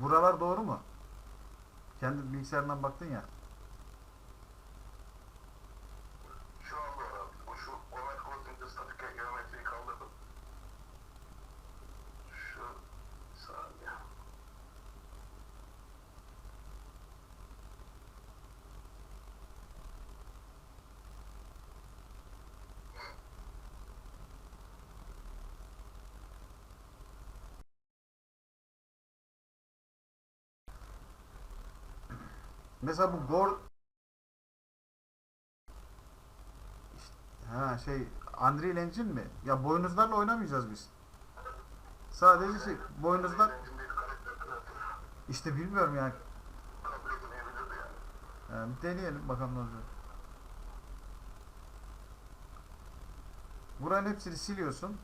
Buralar doğru mu? Kendi bilgisayarından baktın ya. Şu an doğru. Bu şu Comet Crossing'de statik geometriyi kaldırdım. Şu saniye. Mesela bu gor Ha şey Unreal Engine mi? Ya boynuzlarla oynamayacağız biz. Sadece şey boynuzlar işte bilmiyorum yani. yani. Deneyelim bakalım ne olacak. Buranın hepsini siliyorsun.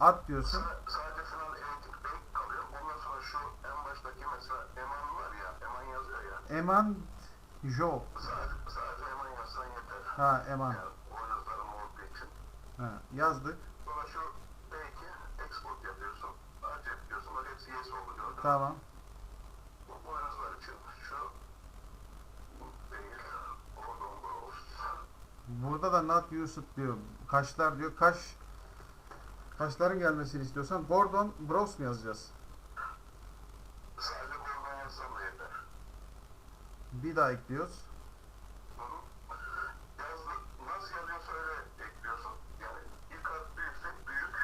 At diyorsun. Sa- Sadece şunun eğitim bank kalıyor. Ondan sonra şu en baştaki mesela Eman var ya, Eman yazıyor ya. Eman Job. Sadece, Eman yazsan yeter. Ha Eman. Yani oyuncuların olduğu için. Ha, yazdık. Sonra şu belki export yapıyorsun. Acep diyorsun. Bak hepsi yes oldu gördün. Tamam. Bu oyuncular için şu değil. Oradan. Burada da not used diyor. Kaşlar diyor. Kaş kaşların gelmesini istiyorsan Gordon Bros mu yazacağız? Sadece Gordon yazsam da yeter. Bir daha ekliyoruz. Hı hı. Yazdı, nasıl yazıyorsa öyle ekliyorsun. Yani ilk harf büyükse büyük.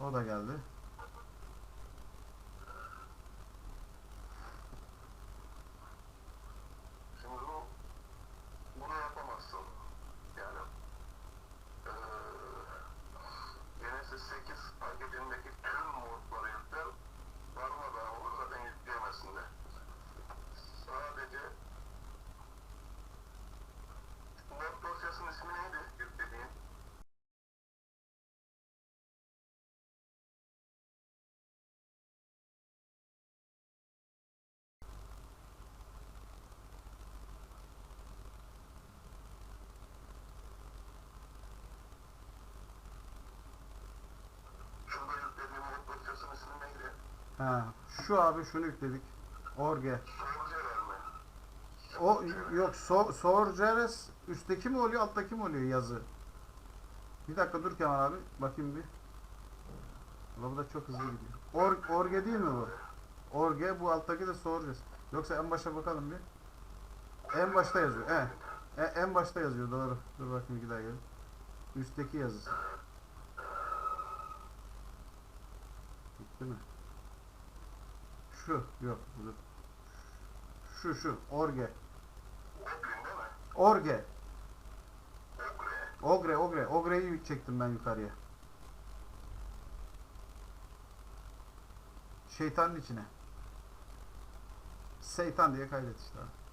O da geldi. Şimdi bu bunu yapamazsın. Yani eee Genesis 8 paketindeki tüm modları yükler. Darmadağın olur zaten yükleyemezsin de. Sadece mod dosyasının ismi neydi yüklediğin? Şurada yüklediğin mod dosyasının ismi neydi? Ha, şu abi şunu yükledik. Orge. O yok so, Sorceres üstteki mi oluyor alttaki mi oluyor yazı? Bir dakika dur Kemal abi bakayım bir. Ulan bu da çok hızlı gidiyor. Or, orge değil mi bu? Orge bu alttaki de Sorceres. Yoksa en başa bakalım bir. En başta yazıyor. He. E, en başta yazıyor doğru. Dur bakayım bir daha gel. Üstteki yazısı. Bitti mi? Şu yok. Şu şu orge. Orge. Ogre. Ogre, Ogre. Ogre'yi çektim ben yukarıya. Şeytanın içine. Şeytan diye kaydet işte. abi.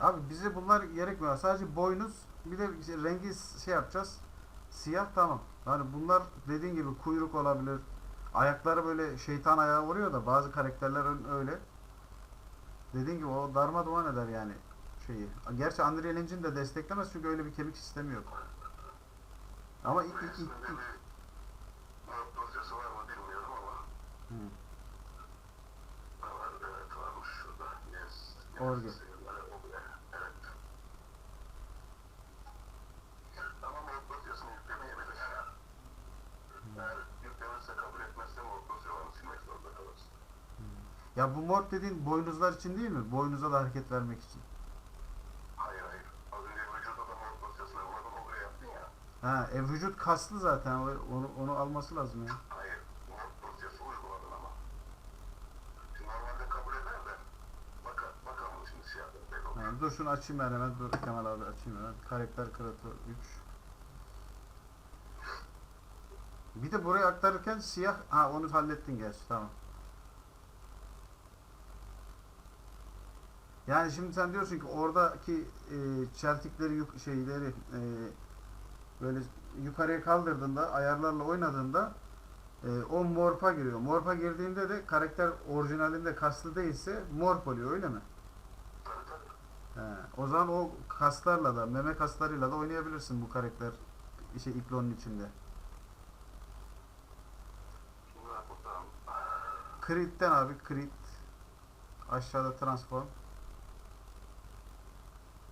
Abi bize bunlar gerekmiyor. Sadece boynuz bir de işte rengi şey yapacağız. Siyah tamam. Yani bunlar dediğin gibi kuyruk olabilir. Ayakları böyle şeytan ayağı vuruyor da bazı karakterler öyle. Dediğin gibi o darma duman eder yani şeyi. Gerçi Unreal Engine de desteklemez çünkü öyle bir kemik sistemi yok. Ama ilk, ilk, ilk, ilk- mod Ya bu mort dediğin boynuzlar için değil mi? Boynuza da hareket vermek için. Hayır hayır. Az önce vücuda da mort dosyasına vurdun oraya yaptın ya. Ha, e, vücut kaslı zaten. Onu, onu alması lazım ya. Hayır. Mort dosyası uyguladın ama. Şimdi normalde kabul eder de. Bakar, bakalım şimdi şey siyahı. Yani dur şunu açayım ben hemen. Dur Kemal abi açayım hemen. Karakter kratı 3. Bir de buraya aktarırken siyah... Ha onu hallettin gerçi tamam. Yani şimdi sen diyorsun ki oradaki e, çeltikleri yuk- şeyleri e, böyle yukarıya kaldırdığında ayarlarla oynadığında e, o morpa giriyor. Morpa girdiğinde de karakter orijinalinde kaslı değilse morp oluyor öyle mi? He, o zaman o kaslarla da meme kaslarıyla da oynayabilirsin bu karakter şey iklonun içinde. Şimdi bak buradan. Crit'ten abi crit. Aşağıda transform.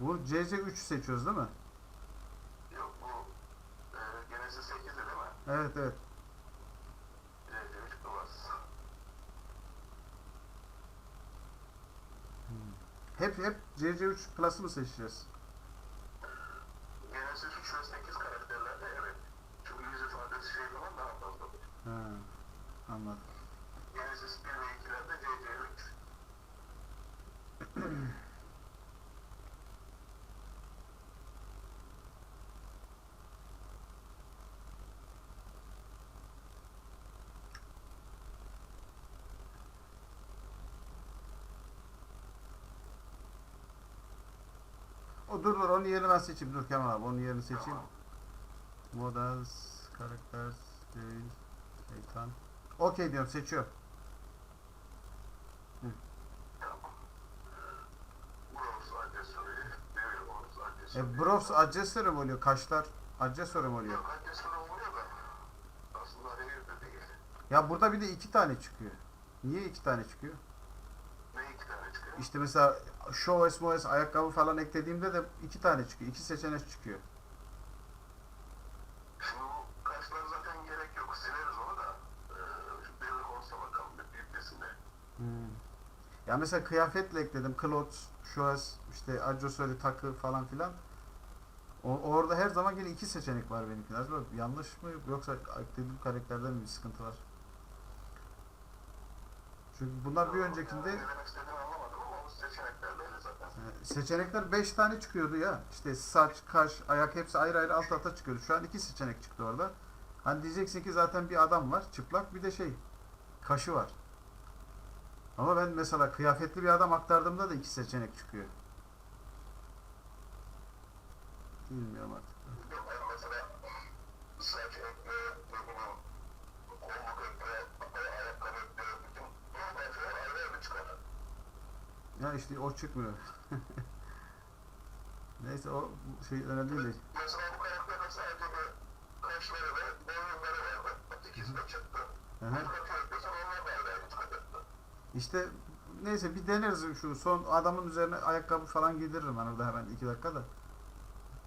Bu CC3 seçiyoruz değil mi? Yok bu e, Genesis 8'de değil mi? Evet evet. C3 Plus. Hep hep CC3 Plus'ı mı seçeceğiz? Genesis 3 ve 8 karakterlerde evet. Çünkü yüz ifadesi şey falan daha fazladır. He, anladım. Genesis 1 ve 2'lerde CC3. O dur dur onun yerini ben seçeyim. Dur Kemal abi onun yerini seçeyim. Models, Characters, Değil, Şeytan. Okey diyorum seçiyorum. E, Brows accessory mi oluyor? Kaşlar accessory mi oluyor? Yok Accessory oluyor da aslında de değil. Ya burada bir de iki tane çıkıyor. Niye iki tane çıkıyor? Ne iki tane çıkıyor? İşte mesela Show SMOS ayakkabı falan eklediğimde de iki tane çıkıyor. iki seçenek çıkıyor. Şimdi bu kaşlar zaten gerek yok. Sileriz onu da. Şu Devil Horse'a bakalım bir büyüklesinde. Ya mesela kıyafetle ekledim. Clothes, shoes, işte accessory takı falan filan. O, orada her zaman yine iki seçenek var benimkinde. Acaba yanlış mı yoksa eklediğim karakterde mi bir sıkıntı var? Çünkü bunlar bir öncekinde Yani ne demek istediğini anlamadım ama bu seçenekler belli zaten. e, seçenekler 5 tane çıkıyordu ya. İşte saç, kaş, ayak hepsi ayrı ayrı alt alta çıkıyordu. Şu an iki seçenek çıktı orada. Hani diyeceksin ki zaten bir adam var çıplak bir de şey kaşı var. Ama ben mesela kıyafetli bir adam aktardığımda da iki seçenek çıkıyor. Bilmiyorum artık. Ya işte o çıkmıyor. Neyse o şey önemli değil. Mesela bu karakterde sadece kaşları ve boyunları vardı. İkisi de çıktı. Hı hı. Başka eklesen onlar da ayrı ayrı çıkacaktı. İşte neyse bir deneriz şu son adamın üzerine ayakkabı falan giydiririm ben orada hemen iki dakikada.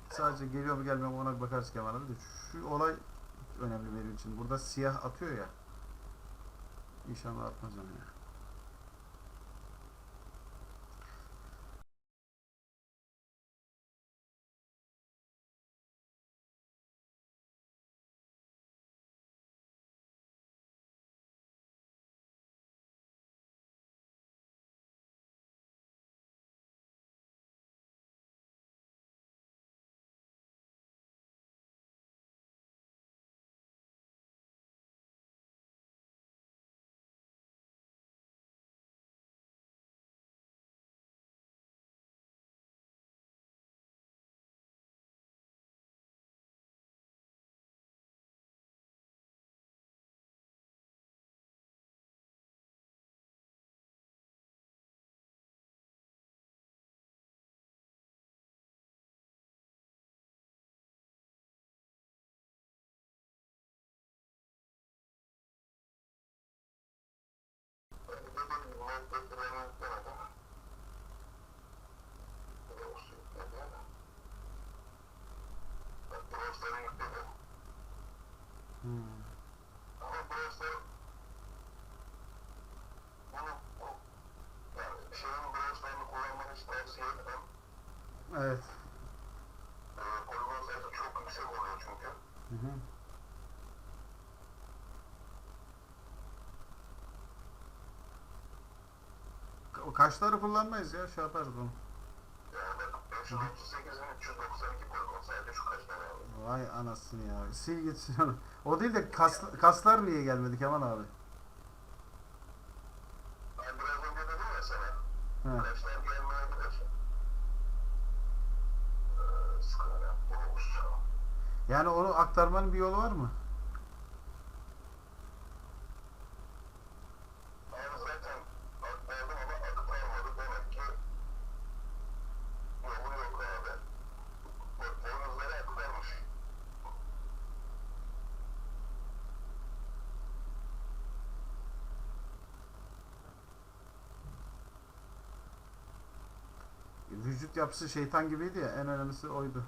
Sadece geliyor mu gelmiyor mu ona bakarız Kemal abi de şu olay önemli benim için. Burada siyah atıyor ya. İnşallah atmaz onu ya. renklendirmemi istemedim. Bir de usul yükledi. Bak browser'ı yükledi. Hmm. Ama browser bunu yani şeyin browser'ını kullanmanı hiç tavsiye etmem. Evet. Ee, koruman sayısı çok yüksek oluyor çünkü. Hı hı. Kaçları kullanmayız ya şey yaparız bunu. Şu 39292 olsaydı şu kaçları Vay anasını ya. Sil gitsin. O değil de kas, kaslar niye gelmedi Kemal abi? Yani onu aktarmanın bir yolu var mı? vücut yapısı şeytan gibiydi ya en önemlisi oydu.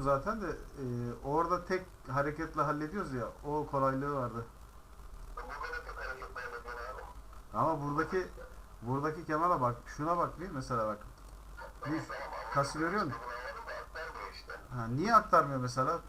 biliyorum zaten de e, orada tek hareketle hallediyoruz ya o kolaylığı vardı. Ama buradaki buradaki Kemal'a bak. Şuna bak bir mesela bak. Bir kası görüyor musun? Ha, niye aktarmıyor mesela?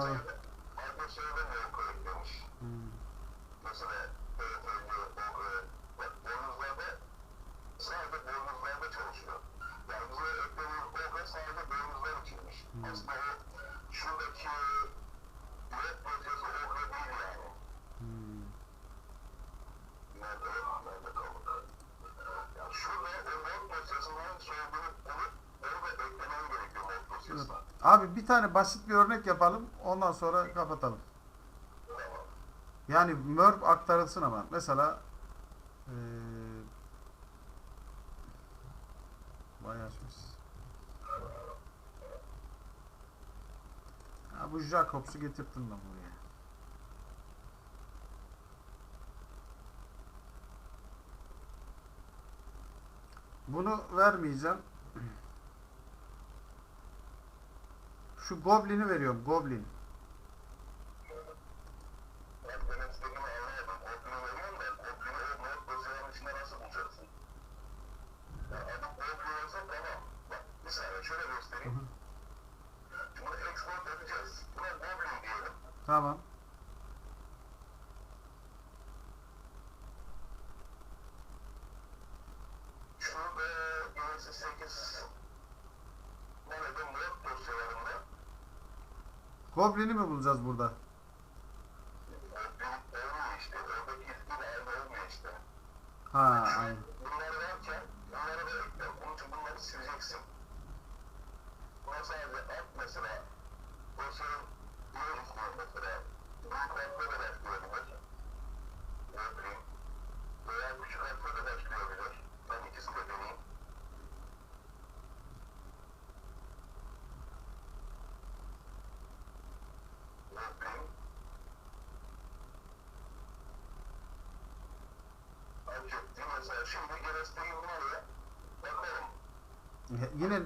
I'm bir tane basit bir örnek yapalım. Ondan sonra kapatalım. Yani mörp aktarılsın ama. Mesela ee, bayağı açmış. Ha, bu Jacobs'u getirttim ben buraya. Bunu vermeyeceğim. Şu Goblin'i veriyorum. Goblin. Goblin'i mi bulacağız burada? Ha aynen. yine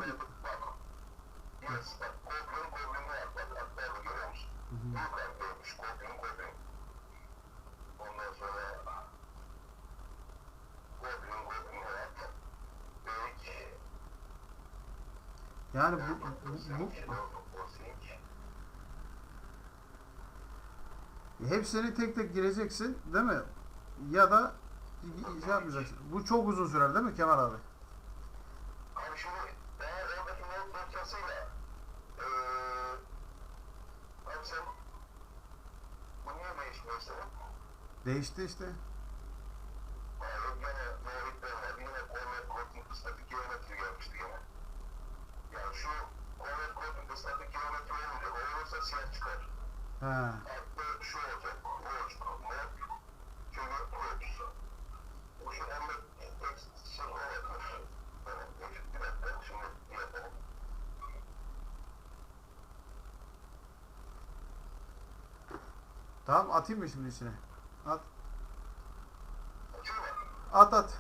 Yani bu, bu, bu, bu hepsini tek tek gireceksin değil mi? Ya da şey yapmayacaksın. Bu çok uzun sürer değil mi Kemal abi? Değişti işte. Ha. şu olacak. Bu olacak. Çünkü Tamam atayım mı şimdi içine? At. At at.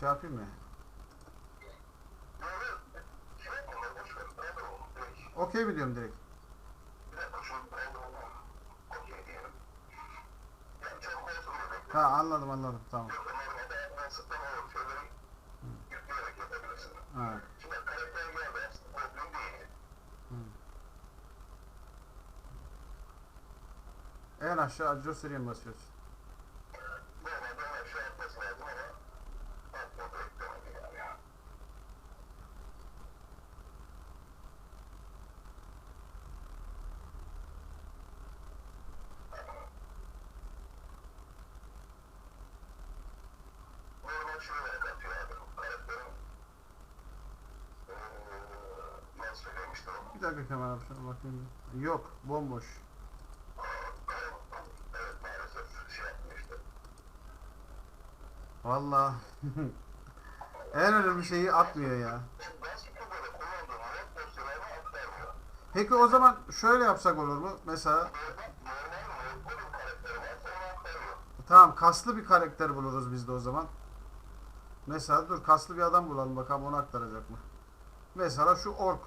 Şey yapayım mı? okey mi diyorum direkt? Ha anladım anladım tamam. Evet. En aşağı adres seriyen basıyorsun. Yok bomboş. Valla. en önemli şeyi atmıyor ya. Peki o zaman şöyle yapsak olur mu? Mesela Tamam kaslı bir karakter buluruz biz de o zaman. Mesela dur kaslı bir adam bulalım bakalım onu aktaracak mı? Mesela şu ork.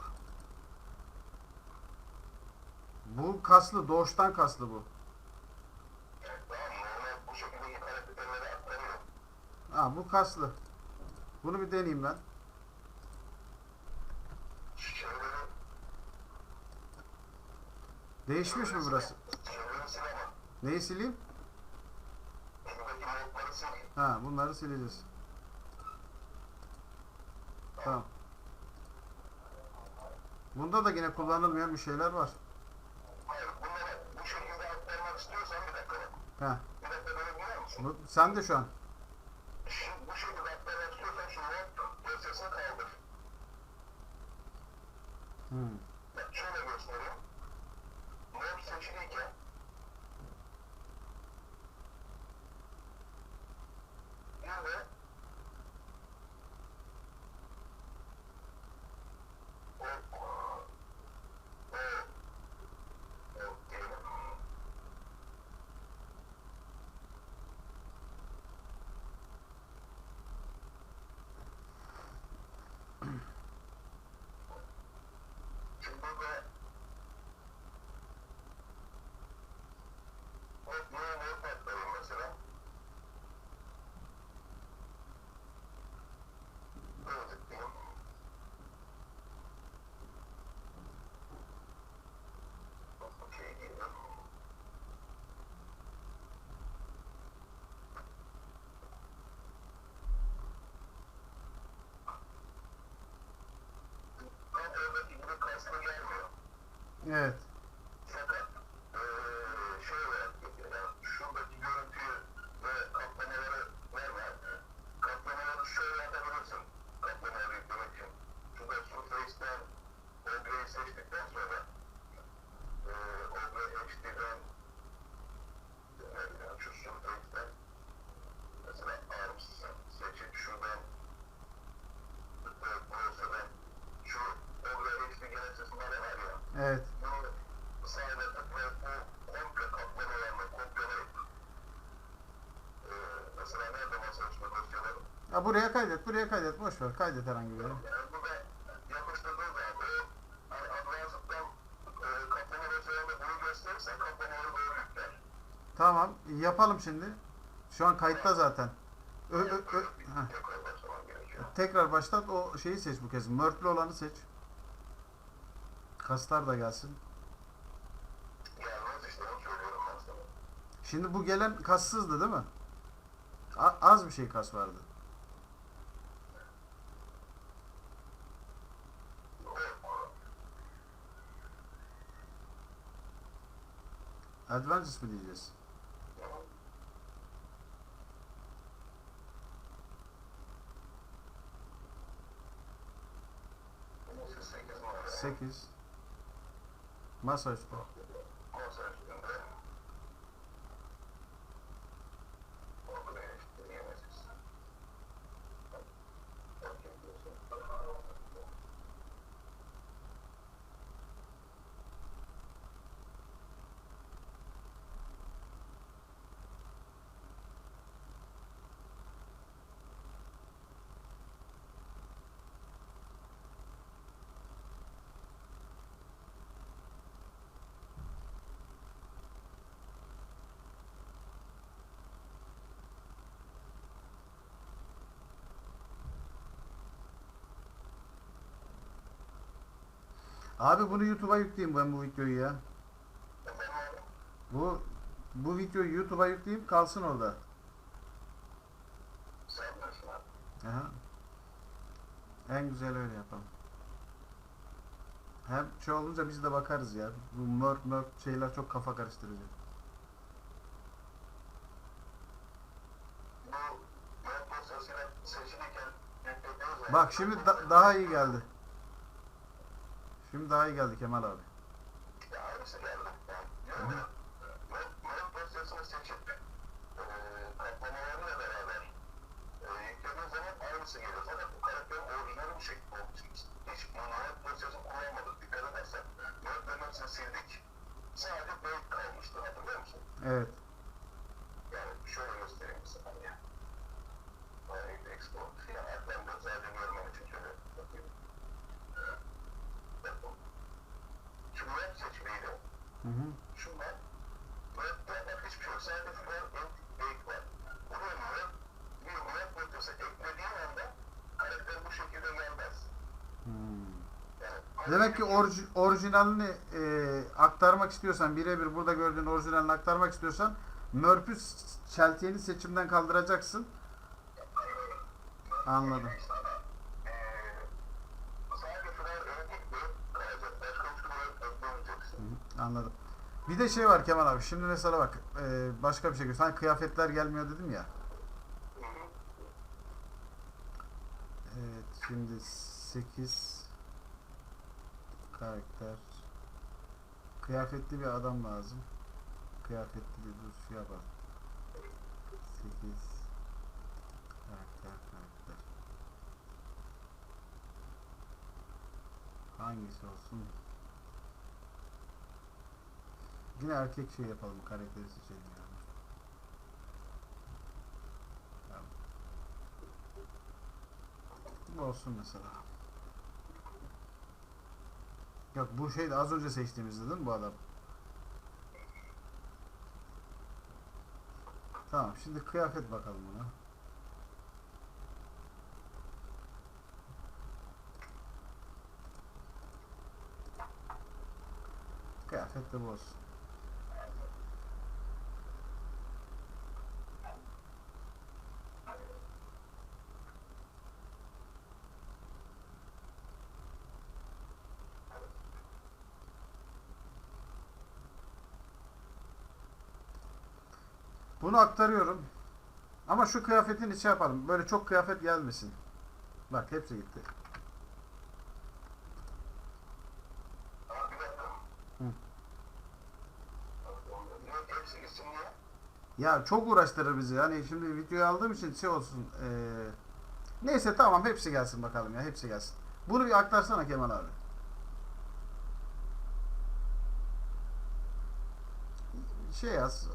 Bu kaslı, doğuştan kaslı bu. Ha bu kaslı. Bunu bir deneyeyim ben. Değişmiş mi burası? Neyi sileyim? Ha bunları sileceğiz. Tamam. Bunda da yine kullanılmayan bir şeyler var. Ha. Şunu, sen de şu an. Şimdi, bu şekilde atlamak istiyorsan şunu dosyasını kaldır. Hmm. Zimbabwe Evet. O hani Advanced'dan e, kaplama vesaire bunu gösterirsen kaplamaları doğru yükler. Tamam, yapalım şimdi. Şu an kayıtta zaten. Ö, ö, ö. Heh. Tekrar başlat o şeyi seç bu kez. Mörtlü olanı seç. Kaslar da gelsin. Şimdi bu gelen kassızdı değil mi? A- az bir şey kas vardı. Advances mi diyeceğiz? Sekiz numara. 8 Masa üstü. Abi bunu YouTube'a yükleyeyim ben bu videoyu ya. Bu bu videoyu YouTube'a yükleyeyim kalsın orada. Aha. En güzel öyle yapalım. Hem şey olunca biz de bakarız ya. Bu mört mört şeyler çok kafa karıştırıcı. Bak şimdi da- daha iyi geldi. Şimdi daha iyi geldi Kemal abi. Ya aynısı geldi. Yani diyorum ya, web, web dosyasını seçip e, kaplamalarıyla beraber e, yüklediğiniz zaman aynısı geliyor. Fakat bu karakterin orijinali bu şekilde olduğu için hiç web dosyasını kullanmadık. Dikkat edersen weblerin hepsini sildik. Sadece web kalmıştı hatırlıyor musun? Evet. Yani şöyle göstereyim bir saniye. Direct export. Yani ben de zaten görmem için şöyle bakayım. Bakın. Şu web seçimiydi. Hı hı. Demek ki orji- orijinalini e, aktarmak istiyorsan birebir burada gördüğün orijinalini aktarmak istiyorsan mörpü şeltiyeni seçimden kaldıracaksın. Anladım. Eee, sadece şuraya örnek web kalacak. Başka hiçbir web eklemeyeceksin. Hı hı, Anladım. Bir de şey var Kemal abi. Şimdi mesela bak e, başka bir şey göster. Hani kıyafetler gelmiyor dedim ya. Evet şimdi 8 karakter kıyafetli bir adam lazım. Kıyafetli bir dur şey yapalım. 8 karakter karakter. Hangisi olsun? Yine erkek şey yapalım. Karakteri seçelim yani. Tamam. Bu olsun mesela. Yok bu şey az önce seçtiğimizde değil mi bu adam? Tamam şimdi kıyafet bakalım buna. Kıyafet de bu olsun. Bunu aktarıyorum. Ama şu kıyafetin içi yapalım. Böyle çok kıyafet gelmesin. Bak hepsi gitti. Ya çok uğraştırır bizi. Hani şimdi videoyu aldığım için şey olsun. eee, neyse tamam hepsi gelsin bakalım ya. Hepsi gelsin. Bunu bir aktarsana Kemal abi. Şey yaz.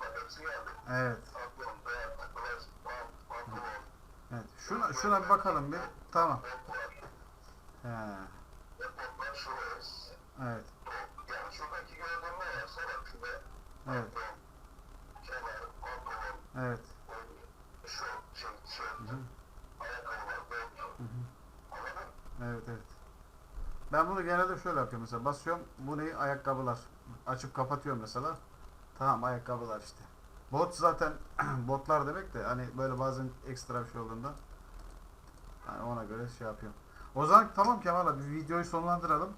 Bak hepsi geldi. Evet. Evet. Şuna şuna bir bakalım bir. Tamam. He. Ve botlar şuraya. Evet. Yani şuradaki gördüğüm ne varsa bak şurada Evet. pantolon, kemer, pantolon, Evet. şu şey, tişört, Hı hı. ayakkabılar, bot. Hı hı. Anladın? Evet evet. Ben bunu genelde şöyle yapıyorum mesela. Basıyorum bu neyi? Ayakkabılar. Açıp kapatıyorum mesela. Tamam ayakkabılar işte. Bot zaten botlar demek de hani böyle bazen ekstra bir şey olduğunda hani ona göre şey yapıyorum. O zaman tamam Kemal abi videoyu sonlandıralım.